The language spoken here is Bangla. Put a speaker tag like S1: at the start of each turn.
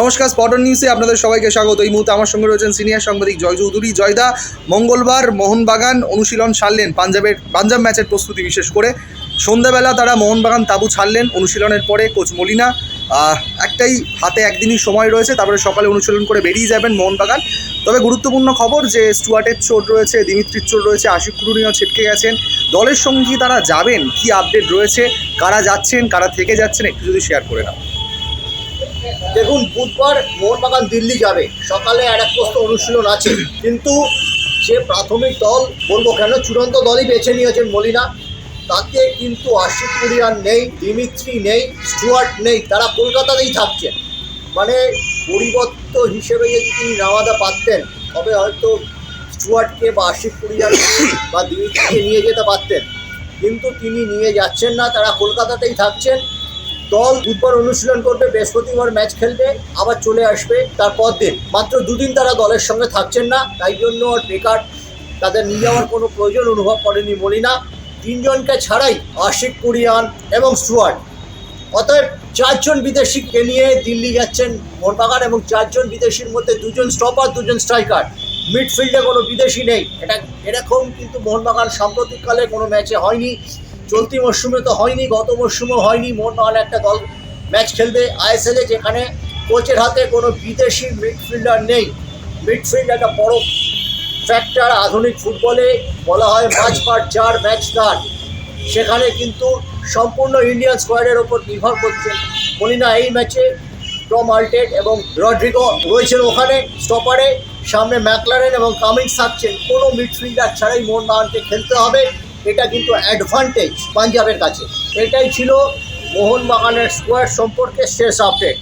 S1: নমস্কার স্পটন নিউজে আপনাদের সবাইকে স্বাগত। এই মুহূর্তে আমার সঙ্গে রয়েছেন সিনিয়র সাংবাদিক জয় চৌধুরী। জয়দা, মঙ্গলবার মোহনবাগান অনুশীলন ছাড়লেন পাঞ্জাবের, পাঞ্জাব ম্যাচের প্রস্তুতি বিশেষ করে। সন্ধ্যাবেলা তারা মোহনবাগান তাবু ছাড়লেন অনুশীলনের পরে কোচ মলিনা। একটাই হাতে একদিনই সময় রয়েছে, তারপরে সকালে অনুশীলন করে বেরিয়ে যাবেন মোহনবাগান। তবে গুরুত্বপূর্ণ খবর যে স্টুয়ার্টের চোট রয়েছে, দিমিত্রির চোট রয়েছে, আশিক কুরুনিও ছিটকে গেছেন। দলের সঙ্গে তারা যাবেন, কি আপডেট রয়েছে, কারা যাচ্ছেন, কারা থেকে যাচ্ছেন, একটু যদি শেয়ার করে নাও।
S2: দেখুন, বুধবার মোহনবাগান দিল্লি যাবে। সকালে আর এক পোস্ত অনুশীলন আছে। কিন্তু যে প্রাথমিক দল, বলব কেন, চূড়ান্ত দলই বেছে নিয়েছেন মলিনা। তাতে কিন্তু আশিক কুরিয়ান নেই, দিমিত্রি নেই, স্টুয়ার্ট নেই, তারা কলকাতাতেই থাকছেন। মানে পরিবর্ত হিসেবে যদি তিনি নামাদা পারতেন, তবে হয়তো স্টুয়ার্টকে বা আশিক কুরিয়ান বা দিমিত্রিকে নিয়ে যেতে পারতেন। কিন্তু তিনি নিয়ে যাচ্ছেন না, তারা কলকাতাতেই থাকছেন। দল বুধবার অনুশীলন করবে, বৃহস্পতিবার ম্যাচ খেলবে, আবার চলে আসবে তারপর দিন মাত্র দুদিন তারা দলের সঙ্গে থাকছেন না, তাই জন্য আর বেকার তাদের নিয়ে যাওয়ার কোনো প্রয়োজন অনুভব করেনি মলিনা। তিনজনকে ছাড়াই আশিক কুরিয়ান এবং স্টুয়ার্ট অতএব চারজন বিদেশিকে নিয়ে দিল্লি যাচ্ছেন মোহনবাগান এবং চারজন বিদেশির মধ্যে দুজন স্টপার দুজন স্ট্রাইকার মিডফিল্ডে কোনো বিদেশি নেই। এটা এরকম কিন্তু মোহনবাগান সাম্প্রতিককালে কোনো ম্যাচে হয়নি। চলতি মরশুমে তো হয়নি, গত মরশুমেও হয়নি। মোহনবাগান একটা দল ম্যাচ খেলবে আইএসএলে যেখানে কোচের হাতে কোনো বিদেশি মিডফিল্ডার নেই। মিডফিল্ড একটা বড় ফ্যাক্টর আধুনিক ফুটবলে, বলা হয় মাঝ পার চার ম্যাচ দান সেখানে কিন্তু সম্পূর্ণ ইন্ডিয়ান স্কোয়াডের ওপর নির্ভর করছে মলিনা। এই ম্যাচে টম আল্টেড এবং রড্রিগো রয়েছেন ওখানে স্টপারে। সামনে ম্যাকলারেন এবং কামিংস থাকছেন। কোনো মিডফিল্ডার ছাড়াই মোহনবাগানকে খেলতে হবে। এটা কিন্তু অ্যাডভান্টেজ পাঞ্জাবের কাছে। এটাই ছিল মোহনবাগানের স্কোয়ার সম্পর্কে শেষ আপডেট